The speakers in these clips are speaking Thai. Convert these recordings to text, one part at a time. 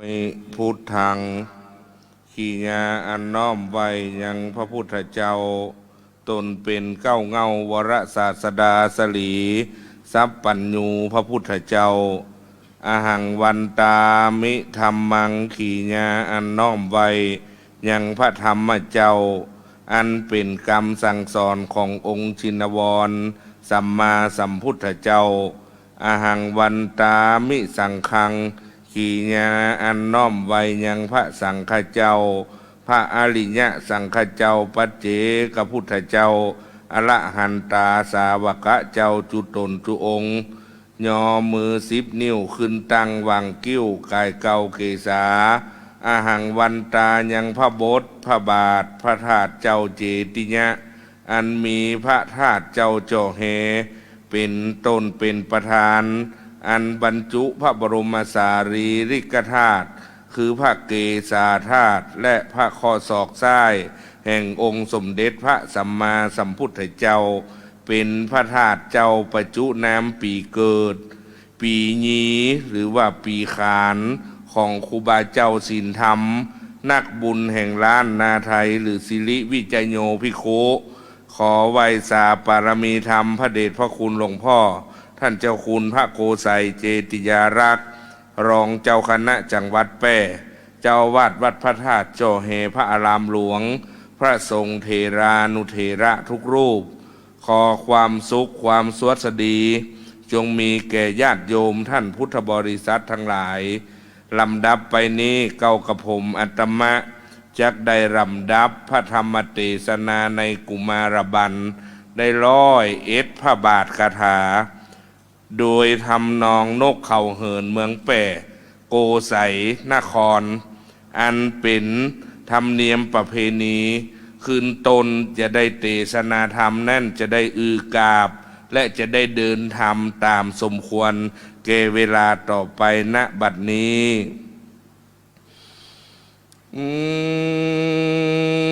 มิพุทธัง ขีญาอันน้อมไว้ยังพระพุทธเจ้า ตนเป็นเก้าเงาวรศาสดาสลีสัพปัญญูพระพุทธเจ้าอาหังวันตามิธรรมังขีญาอันน้อมไว้ยังพระธรรมเจ้า อันเป็นกรรมสั่งสอนขององค์ชินวร สัมมาสัมพุทธเจ้าอาหังวันตามิสังคัง ขีญาอันน้อมไวยังพระสังฆเจ้า พระอริยะสังฆเจ้าปัจเจกพุทธเจ้าอรหันตาสาวกะเจ้าจุตนจุองค์ยอมือสิบนิ้วขึ้นตั้งวางกิ้วกายเกาเกษาอาหังวันตายังพระบทพระบาท พระธาตุเจ้าเจติยะอันมีพระธาตุเจ้าโจเฮ เป็นต้นเป็นประธาน อันบรรจุพระบรมสารีริกธาตุคือพระเกศาธาตุและพระข้อศอกซ้าย แห่งองค์สมเด็จพระสัมมาสัมพุทธเจ้า เป็นพระธาตุเจ้าประจุน้ำปีเกิด ปียีหรือว่าปีขานของครูบาเจ้าศีลธรรม นักบุญแห่งล้านนาไทย หรือสิริวิจัยโยพิโคขอไหวสาปารมีธรรมพระเดชพระคุณหลวงพ่อ ท่านเจ้าคุณพระโกไสยเจติยารักษ์ รองเจ้าคณะจังหวัดแปร่เจ้าวาดวัดพระธาตุโจเฮพระอารามหลวง พระทรงเทรานุเทระทุกรูป ขอความสุขความสวัสดี จงมีแก่ญาติโยมท่านพุทธบริษัททั้งหลายลำดับไปนี้เก้ากับผมอัตมะจักได้ลำดับพระธรรมเทศนาในกุมารบัน ได้ร้อยเอ็ดพระบาทคาถา โดยทำนองนกเขาเหินเมืองแป่โกไสนคร อันเป็นธรรมเนียมประเพณี คืนตนจะได้เตศนาธรรมนั่นจะได้อือกาบ และจะได้เดินธรรมตามสมควรเกเวลาต่อไปณบัดนี้ อืสั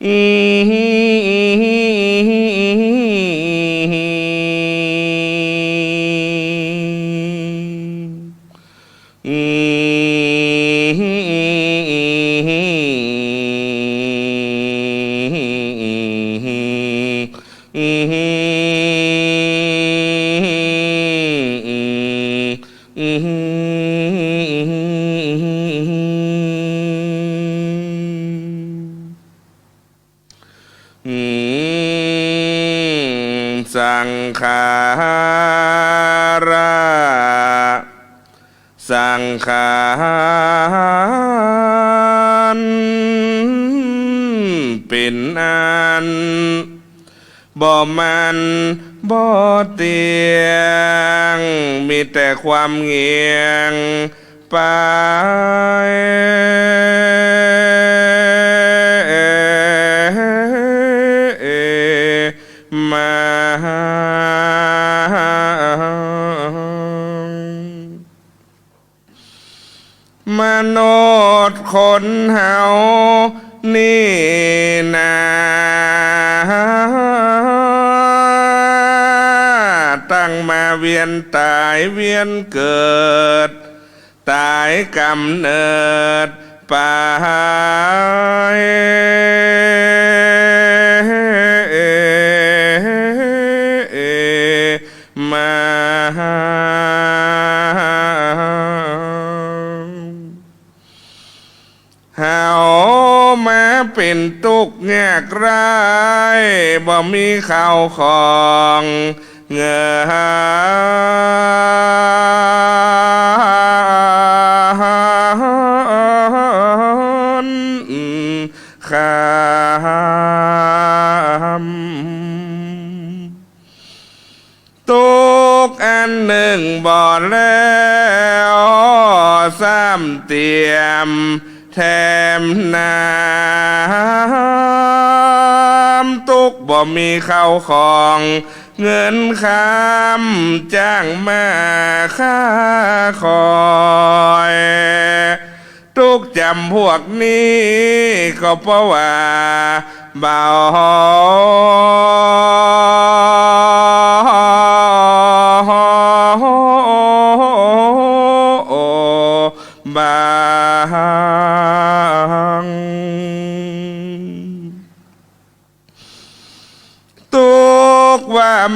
ง ขาราสังขารเป็นอันบ่มันบ่เตียง มีแต่ความเงียงไปมา มนุษย์คนเฮานี่นาตั้งมาเวียนตายเวียนเกิด ตายกำเนิดไป ข้าของเงินคำตุกอันหนึ่งบ่อแล้วซ้ำเตียมแถมน้ำ มีข้าวของ เงินคำจ้างมาค่าคอยทุกจำพวกนี้ก็เพราะว่าเบา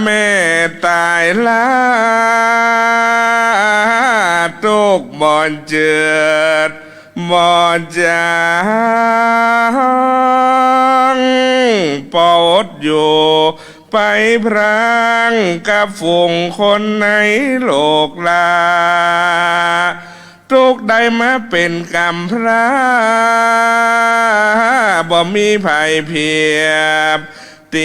แม่ตายแล้วตุกบอนเจือดบอนจางปอดอยู่ไปพรางกับฝูงคนในโลกลาทุกได้มาเป็นกำพร้าบ่มีภัยเพียบ เ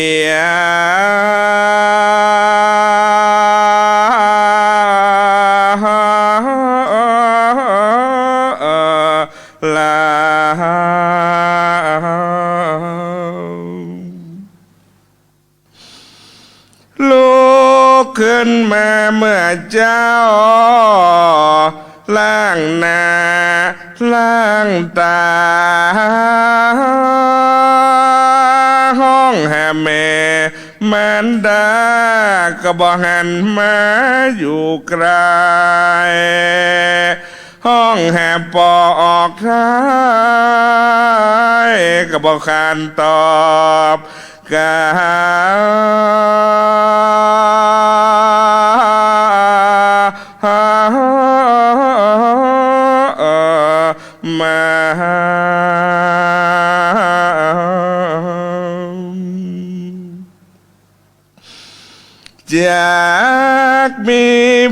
องแห่แม่มันดากระบอหันมาอยู่ไกลห้องแห่ปอออกท้ายกระบอกคานตอบกามา กมี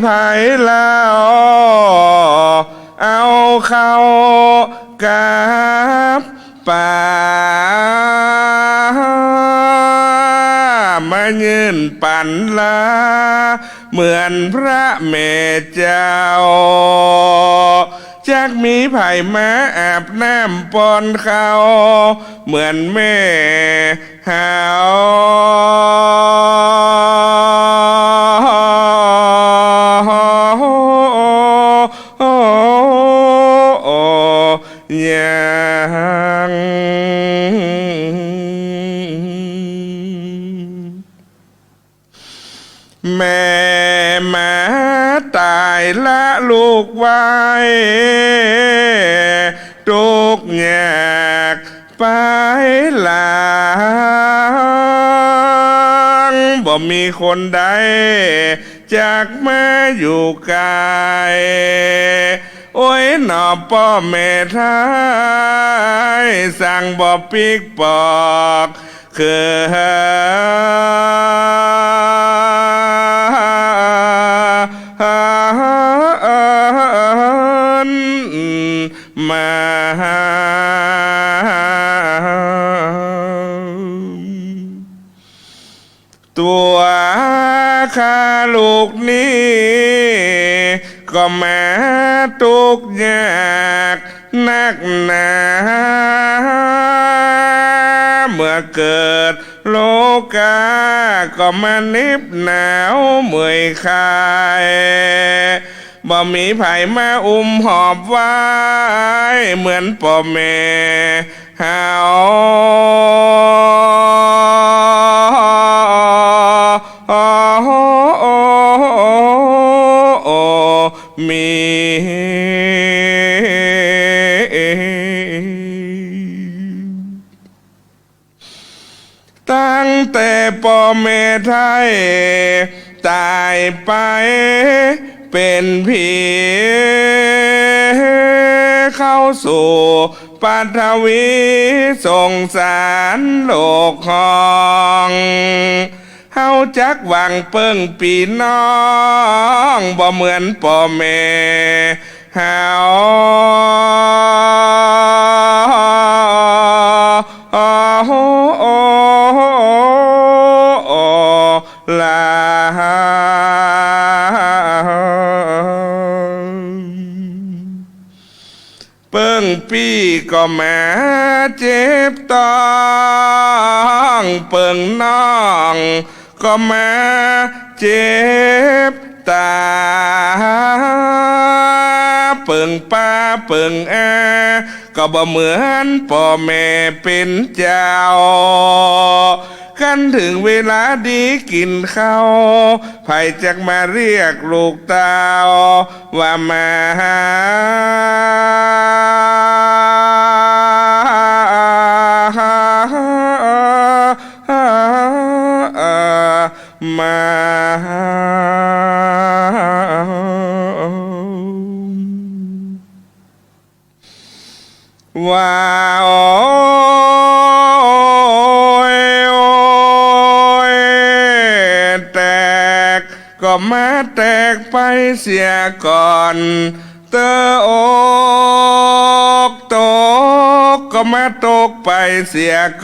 ภัยแล้วเอาเข้ากับป่ามายืนปั่นลาเหมือนพระเมเจ้าจากมีไผ่มาอาบน้ำปอนเขาเหมือนแม่หาว ลูกไว้ทุกอยากไปหลังบ่มีคนใดจากมาอยู่ไกลโอ้ยหนอพ่อแม่ทายสั่งบ่ปิกปอก คือ เกิด โลกา ก็มานิบหนาวเมื่อยคายบ่มีไผมาอุ้มหอบไว้ เหมือนพ่อแม่เฮามี ไปเป็นผีเข้าสู่ปัทวีสงสารโลกของเฮาจักหวังเปิ้งปีน้องบ่เหมือนป่อแม่เฮา พี่ก็แม่เจ็บต้องเปิงน้อง ก็แม่เจ็บตาเปิงป้าเปิงแอก็บ่เหมือนพ่อแม่เป็นเจ้า นถึงเวลาดีกินข้าวไผจักมาเรียกลูกเตาว่ามาหามาว่าโมาแตกไปเสียก่อน เตออกตกก็มาตกไปเสียก่อน